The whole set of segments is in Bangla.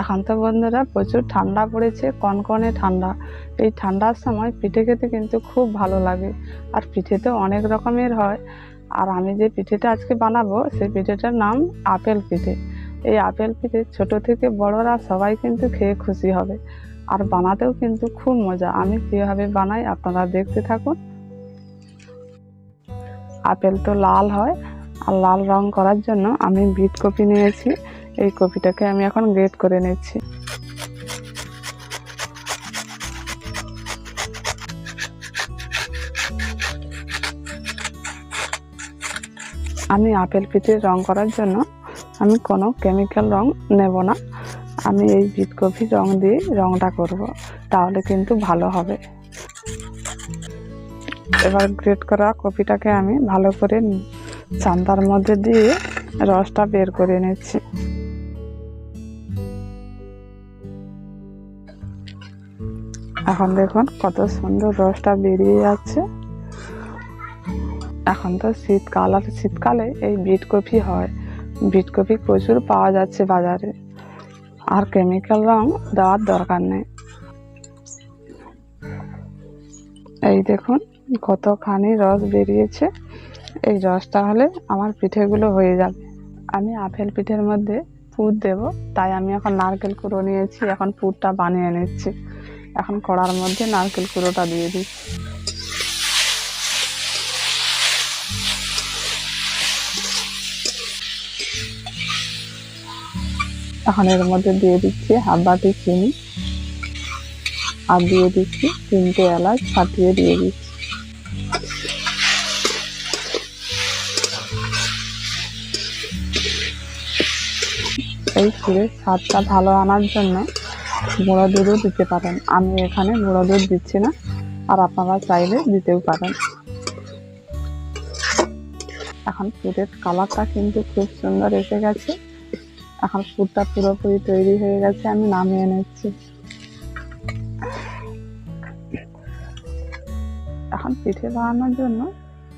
এখন তো বন্ধুরা, প্রচুর ঠান্ডা পড়েছে, কনকনে ঠান্ডা। এই ঠান্ডার সময় পিঠে খেতে কিন্তু খুব ভালো লাগে। আর পিঠে তো অনেক রকমের হয়। আর আমি যে পিঠেটা আজকে বানাবো, সেই পিঠেটার নাম আপেল পিঠে। এই আপেল পিঠে ছোট থেকে বড়রা সবাই কিন্তু খেয়ে খুশি হবে। আর বানাতেও কিন্তু খুব মজা। আমি কীভাবে বানাই আপনারা দেখতে থাকুন। আপেল তো লাল হয়। আর লাল রং করার জন্য আমি বিট কপি নিয়েছি। এই কপিটাকে আমি এখন গ্রেট করে নিচ্ছি। আমি আপেল পিঠে রং করার জন্য আমি কোনো কেমিক্যাল রং নেব না। আমি এই বিট কফি রং দিয়ে রংটা করব, তাহলে কিন্তু ভালো হবে। এবার গ্রেট করা কপিটাকে আমি ভালো করে চান্দার মধ্যে দিয়ে রসটা বের করে নিচ্ছি। এখন দেখুন কত সুন্দর রসটা বেরিয়ে যাচ্ছে। এখন তো শীতকাল, আর শীতকালে এই বিট কফি হয়। বিট কফি প্রচুর পাওয়া যাচ্ছে বাজারে। আর কেমিক্যাল রং দেওয়ার দরকার নেই। এই দেখুন কতখানি রস বেরিয়েছে। এই রসটা হলে আমার পিঠেগুলো হয়ে যাবে। আমি আপেল পিঠের মধ্যে পুর দেব, তাই আমি এখন নারকেল কুড়ো নিয়েছি, এখন পুরটা বানিয়ে নিচ্ছি। এখন কড়ার মধ্যে নারকেল কুড়োটা দিয়ে দিচ্ছি এখন এর মধ্যে দিয়ে দিচ্ছি হাফ বাটি চিনি। আর দিয়ে দিচ্ছি তিনটে এলাচ ফাটিয়ে দিয়ে দিচ্ছি। এই ক্ষীরের স্বাদটা ভালো আনার জন্য গুঁড়ো দুধও দিতে পারেন। আমি এখানে গুঁড়ো দুধ দিচ্ছি না, আর আপনারা চাইলে দিতেও পারেন। এখন পুরের কালারটা কিন্তু খুব সুন্দর এসে গেছে। এখন পুরটা পুরোপুরি তৈরি হয়ে গেছে, আমি নামিয়ে নিচ্ছি। এখন পিঠে বানানোর জন্য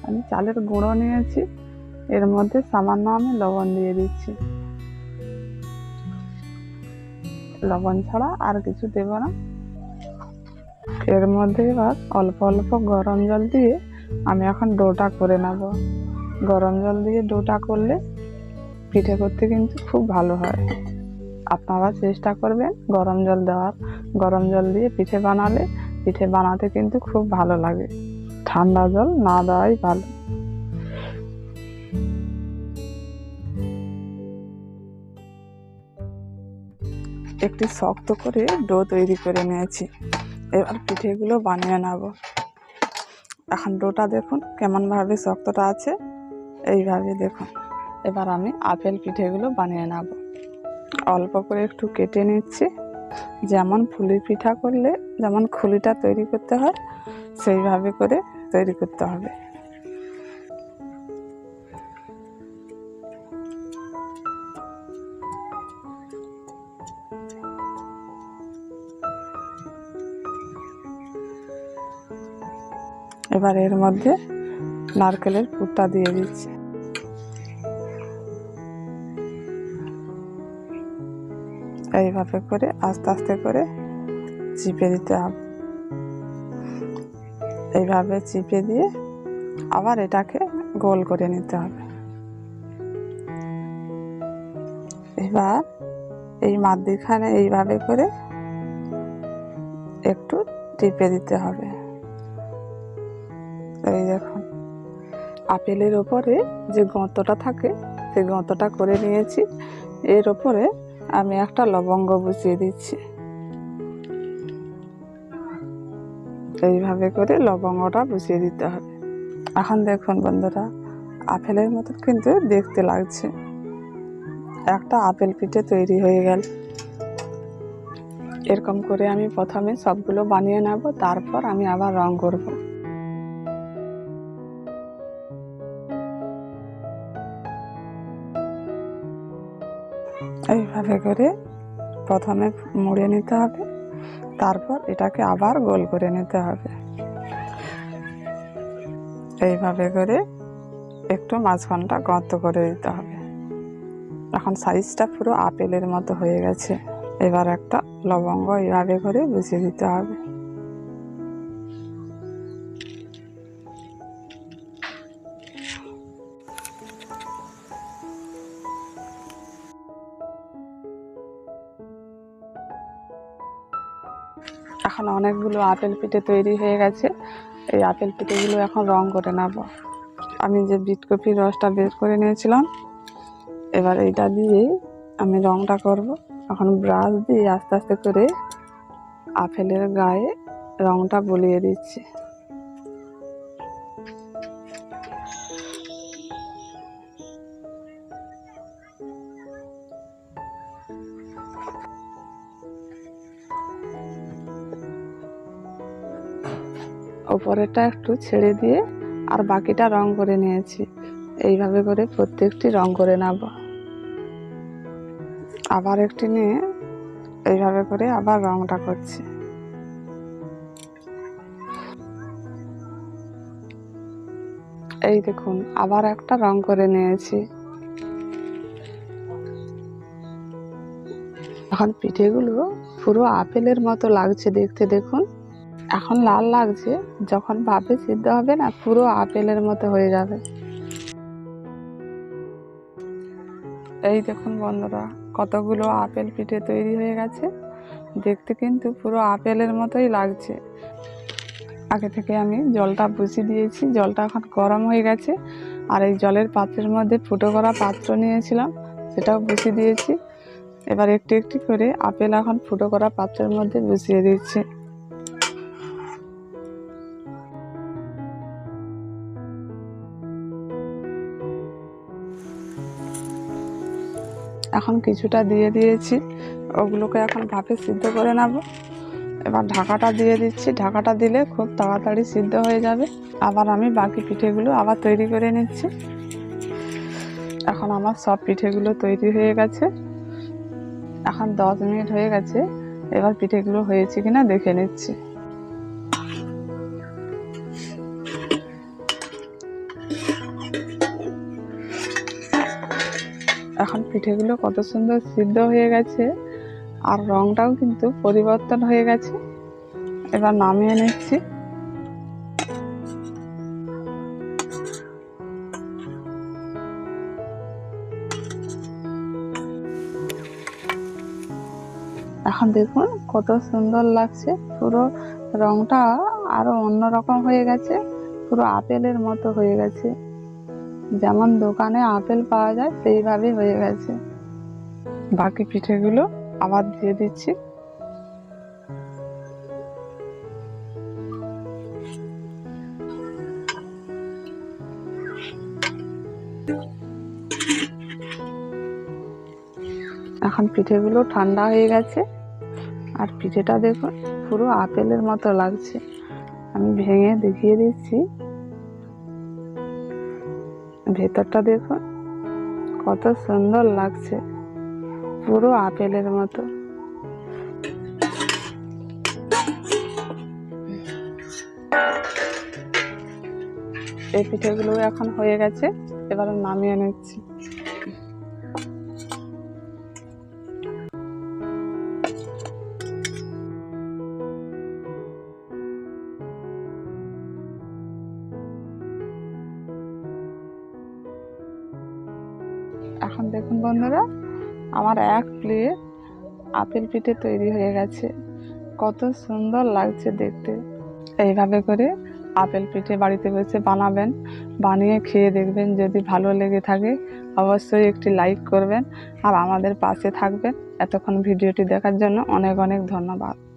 আমি চালের গুঁড়ো নিয়েছি। এর মধ্যে সামান্য আমি লবণ দিয়ে দিচ্ছি। লবণ ছাড়া আর কিছু দেব না। এর মধ্যে এবার অল্প অল্প গরম জল দিয়ে আমি এখন ডোটা করে নেব। গরম জল দিয়ে ডোটা করলে পিঠে করতে কিন্তু খুব ভালো হয়। আপনারা চেষ্টা করবেন গরম জল দেওয়ার। গরম জল দিয়ে পিঠে বানালে, পিঠে বানাতে কিন্তু খুব ভালো লাগে। ঠান্ডা জল না দেওয়াই ভালো। একটি শক্ত করে ডো তৈরি করে নিয়েছি। এবার পিঠেগুলো বানিয়ে নেব। এখন ডোটা দেখুন কেমনভাবে শক্তটা আছে। এইভাবে দেখুন। এবার আমি আপেল পিঠেগুলো বানিয়ে নেব। অল্প করে একটু কেটে নিচ্ছি। যেমন ফুলি পিঠা করলে যেমন খুলিটা তৈরি করতে হয়, সেইভাবে করে তৈরি করতে হবে। এবার এর মধ্যে নারকেলের পুরটা দিয়ে দিচ্ছি। এইভাবে করে আস্তে আস্তে করে চিপে দিতে হবে। এইভাবে চিপে দিয়ে আবার এটাকে গোল করে নিতে হবে। এবার এই মাদ্দিখানে এইভাবে করে একটু টিপে দিতে হবে। এই দেখুন আপেলের ওপরে যে গর্তটা থাকে, সেই গর্তটা করে নিয়েছি। এর ওপরে আমি একটা লবঙ্গ বসিয়ে দিচ্ছি। এইভাবে করে লবঙ্গটা বসিয়ে দিতে হবে। এখন দেখুন বন্ধুরা, আপেলের মতন কিন্তু দেখতে লাগছে। একটা আপেল পিঠে তৈরি হয়ে গেল। এরকম করে আমি প্রথমে সবগুলো বানিয়ে নেব, তারপর আমি আবার রং করব। এইভাবে করে প্রথমে মুড়ে নিতে হবে, তারপর এটাকে আবার গোল করে নিতে হবে। এইভাবে করে একটু মাঝখানটা গর্ত করে দিতে হবে। এখন সাইজটা পুরো আপেলের মতো হয়ে গেছে। এবার একটা লবঙ্গ এইভাবে করে বুঝিয়ে দিতে হবে। এখন অনেকগুলো আপেল পিঠে তৈরি হয়ে গেছে। এই আপেল পিঠেগুলো এখন রং করে নেব। আমি যে বিট কপির রসটা বের করে নিয়েছিলাম, এবার এটা দিয়ে আমি রংটা করব। এখন ব্রাশ দিয়ে আস্তে আস্তে করে আপেলের গায়ে রংটা বলিয়ে দিচ্ছি। ওপরেরটা একটু ছেড়ে দিয়ে আর বাকিটা রং করে নিয়েছি। এইভাবে করে প্রত্যেকটি রং করে নেব। আবার একটি নিয়ে এইভাবে করে আবার রংটা করছি। এই দেখুন, আবার একটা রং করে নিয়েছি। এখন পিঠেগুলো পুরো আপেলের মতো লাগছে দেখতে, দেখুন। এখন লাল লাগছে, যখন ভাপে সিদ্ধ হবে না, পুরো আপেলের মতো হয়ে যাবে। এই দেখুন বন্ধুরা, কতগুলো আপেল পিঠে তৈরি হয়ে গেছে। দেখতে কিন্তু পুরো আপেলের মতোই লাগছে। আগে থেকে আমি জলটা বসিয়ে দিয়েছি, জলটা এখন গরম হয়ে গেছে। আর এই জলের পাত্রের মধ্যে ফুটো করা পাত্র নিয়েছিলাম, সেটাও বসিয়ে দিয়েছি। এবার একটু একটু করে আপেল এখন ফুটো করা পাত্রের মধ্যে বসিয়ে দিচ্ছি। এখন কিছুটা দিয়ে দিয়েছি। ওগুলোকে এখন ভাপে সিদ্ধ করে নেব। এবার ঢাকাটা দিয়ে দিচ্ছি। ঢাকাটা দিলে খুব তাড়াতাড়ি সিদ্ধ হয়ে যাবে। আবার আমি বাকি পিঠেগুলো আবার তৈরি করে নিচ্ছি। এখন আমার সব পিঠেগুলো তৈরি হয়ে গেছে। এখন দশ মিনিট হয়ে গেছে। এবার পিঠেগুলো হয়েছে কিনা দেখে নিচ্ছি। পিঠেগুলো কত সুন্দর সিদ্ধ হয়ে গেছে আর রংটাও কিন্তু পরিবর্তন হয়ে গেছে। এবার নামিয়ে নিচ্ছি। এখন দেখুন কত সুন্দর লাগছে। পুরো রংটা আরও অন্যরকম হয়ে গেছে। পুরো আপেলের মতো হয়ে গেছে। যেমন দোকানে আপেল পাওয়া যায় সেইভাবে হয়ে গেছে। বাকি পিঠেগুলো আবার দিয়ে দিচ্ছি। এখন পিঠেগুলো ঠান্ডা হয়ে গেছে। আর পিঠেটা দেখুন, পুরো আপেলের মতো লাগছে। আমি ভেঙে দেখিয়ে দিচ্ছি। ভেতরটা দেখুন, কত সুন্দর লাগছে, পুরো আপেলের মতো। এই পিঠেগুলো এখন হয়ে গেছে, এবার নামিয়ে নিচ্ছি। বন্ধুরা, আমার এক প্লেট আপেল পিঠে তৈরি হয়ে গেছে। কত সুন্দর লাগছে দেখতে। এইভাবে করে আপেল পিঠে বাড়িতে বসে বানাবেন, বানিয়ে খেয়ে দেখবেন যদি ভালো লেগে থাকে, অবশ্যই একটি লাইক করবেন। আর আমাদের পাশে থাকবেন। এতক্ষণ ভিডিওটি দেখার জন্য অনেক অনেক ধন্যবাদ।